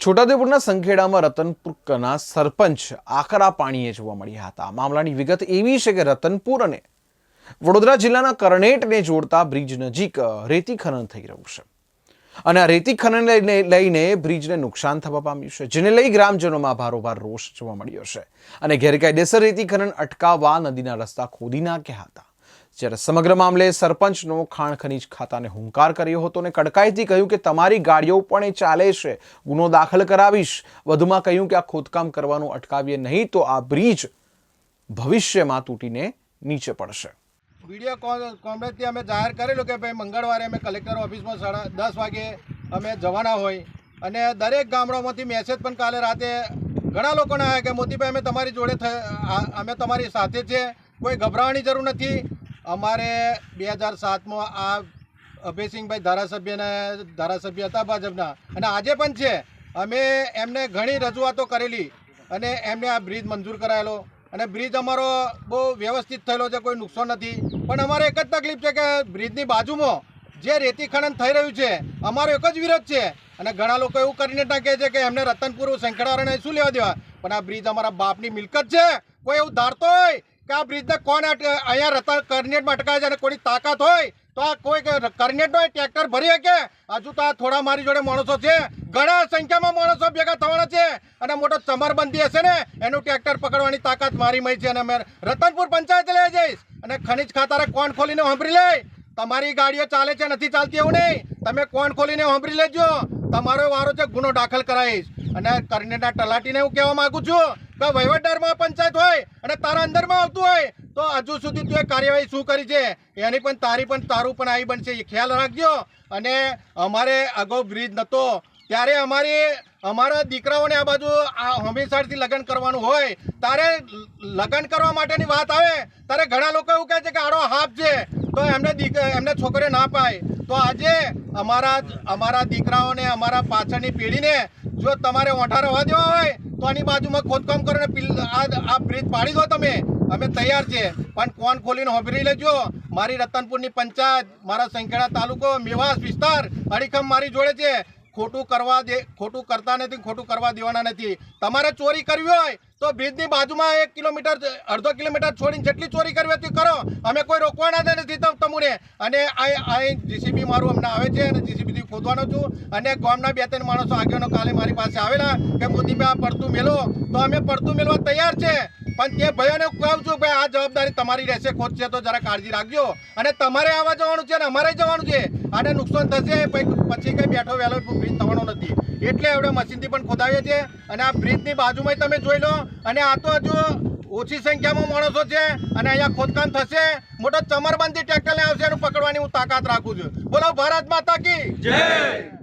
છોટાઉદેપુરના સંખેડામાં રતનપુરના સરપંચ આકરા પાણીએ જોવા મળ્યા હતા. મામલાની વિગત એવી છે કે રતનપુર અને વડોદરા જિલ્લાના કરણેટને જોડતા બ્રિજ નજીક રેતી ખનન થઈ રહ્યું છે. અને આ રેતી ખનન લઈને બ્રિજને નુકસાન થવા પામ્યું છે, જેને લઈ ગ્રામજનોમાં ભારોભાર રોષ જોવા મળ્યો છે. અને ગેરકાયદેસર રેતી ખનન અટકાવવા નદીના રસ્તા ખોદી નાખ્યા હતા. જ્યારે સમગ્ર મામલે સરપંચનો ખાણ ખનીજ ખાતાને હુંકાર કર્યો હતો અને કડકાઈથી કહ્યું કે તમારી ગાડીઓ પણ એ ચાલે છે, ગુનો દાખલ કરાવીશ. વધુમાં કહ્યું કે આ ખોદકામ કરવાનું અટકાવીએ નહીં તો આ બ્રિજ ભવિષ્યમાં તૂટીને નીચે પડશે. વીડિયો કોન્ફરન્સથી અમે જાહેર કરેલું કે ભાઈ મંગળવારે અમે કલેક્ટર ઓફિસમાં સાડા દસ વાગે અમે જવાના હોય. અને દરેક ગામડાઓમાંથી મેસેજ પણ કાલે રાતે ઘણા લોકોને આવ્યા કે મોતીભાઈ, અમે તમારી જોડે અમે તમારી સાથે છે. કોઈ ગભરાવાની જરૂર નથી. અમારે બે હજાર સાતમાં આ અભયસિંહભાઈ ધારાસભ્યને ધારાસભ્ય હતા ભાજપના. અને આજે પણ છે. અમે એમને ઘણી રજૂઆતો કરેલી અને એમને આ બ્રિજ મંજૂર કરાયેલો. અને બ્રિજ અમારો બહુ વ્યવસ્થિત થયેલો છે, કોઈ નુકસાન નથી. પણ અમારે એક જ તકલીફ છે કે બ્રિજની બાજુમાં જે રેતી ખનન થઈ રહ્યું છે, અમારો એક જ વિરોધ છે. અને ઘણા લોકો એવું કરીને ટાંકે છે કે એમને રતનપુર સંખેડાવાળાને શું લેવા દેવા. પણ આ બ્રિજ અમારા બાપની મિલકત છે. કોઈ એવું ધારતો હોય કે આ બ્રિજને કોણ અહીંયા રતન કરનેટમાં અટકાય છે અને કોઈની તાકાત હોય, તો આ કોઈ કરનેટ હોય ટ્રેક્ટર ભરી શકે? હજુ તો આ થોડા મારી જોડે માણસો છે. ઘણા સંખ્યામાં માણસો ભેગા થવાના છે અને મોટો ચમરબંધી હશે ને, એનું ટ્રેક્ટર પકડવાની તાકાત મારી મય છે અને અમે રતનપુર પંચાયત લઈ જઈશ. અને ખનીજ ખાતારે કોણ ખોલીને સાંભળી લે? તમારી ગાડીઓ ચાલે છે, નથી ચાલતી એવું નહીં. તમે કોણ ખોલીને સાંભળી લેજો. તમારો વારો છે, ગુનો દાખલ કરાવીશ. અને કરનેટના તલાટીને હું કહેવા માંગુ છું કે વહીવટદારમાં પંચાયત હોય અને તારા અંદરમાં આવતું હોય તો હજુ સુધી તું એ કાર્યવાહી શું કરી છે? એની પણ તારી પણ તારું પણ આવી બનશે. એ ખ્યાલ રાખજો. અને અમારે અગાઉ બ્રિજ નહોતો ત્યારે અમારી, અમારા દીકરાઓને આ બાજુ આ હંમેશાથી લગ્ન કરવાનું હોય. તારે લગ્ન કરવા માટેની વાત આવે, ત્યારે ઘણા લોકો એવું કહે છે કે આડો હાફ છે. તો એમને દીક, એમને છોકરીઓ ના પાય. તો આજે અમારા અમારા દીકરાઓને, અમારા પાછળની પેઢીને જો તમારે ઓઠા રવા દેવા હોય, તો આની બાજુમાં ખોદકામ કરો ને આ બ્રિજ પાડી દો તમે. અમે તૈયાર છે. પણ કોણ ખોલીને હોભરી લેજો? મારી રતનપુરની પંચાયત, મારા સંખેડા તાલુકો, મેવાસ વિસ્તાર, અડીખમ મારી જોડે છે. ખોટું કરવા દે, ખોટું કરતા નથી, ખોટું કરવા દેવાના નથી. તમારે ચોરી કરવી હોય, તો બ્રિજની બાજુમાં એક કિલોમીટર, અડધો કિલોમીટર છોડીને જેટલી ચોરી કરવી હોય તે કરો. અમે કોઈ રોકવાના નથી તમ- તમને. અને આ જીસીબી મારું અમને આવે છે અને જીસીબીથી ખોદવાનો છું અને ગામના બે ત્રણ માણસો આગેવાનો કાલે મારી પાસે આવેલા કે મોદીભાઈ પડતું મેલો, તો અમે પડતું મેળવા તૈયાર છે. પણ તે ભાઈઓને કહું છું ભાઈ આ જવાબદારી તમારી રહેશે છે તો જરા કાળજી રાખજો. અને તમારે આવવા જવાનું છે અને અમારે જવાનું છે. આને નુકસાન થશે, પછી કંઈ બેઠો વહેલો બ્રિજ થવાનો નથી. એટલે આપણે મશીનથી પણ ખોદાવીએ છીએ. અને આ બ્રિજની બાજુમાં તમે જોઈ લો. અને આ તો હજુ ઓછી સંખ્યામાં માણસો છે અને અહીંયા ખોદકામ થશે. મોટો ચમરબંધી ટ્રેક્ટરને આવશે એનું પકડવાની હું તાકાત રાખું છું. બોલો ભારત માતા કી. જય.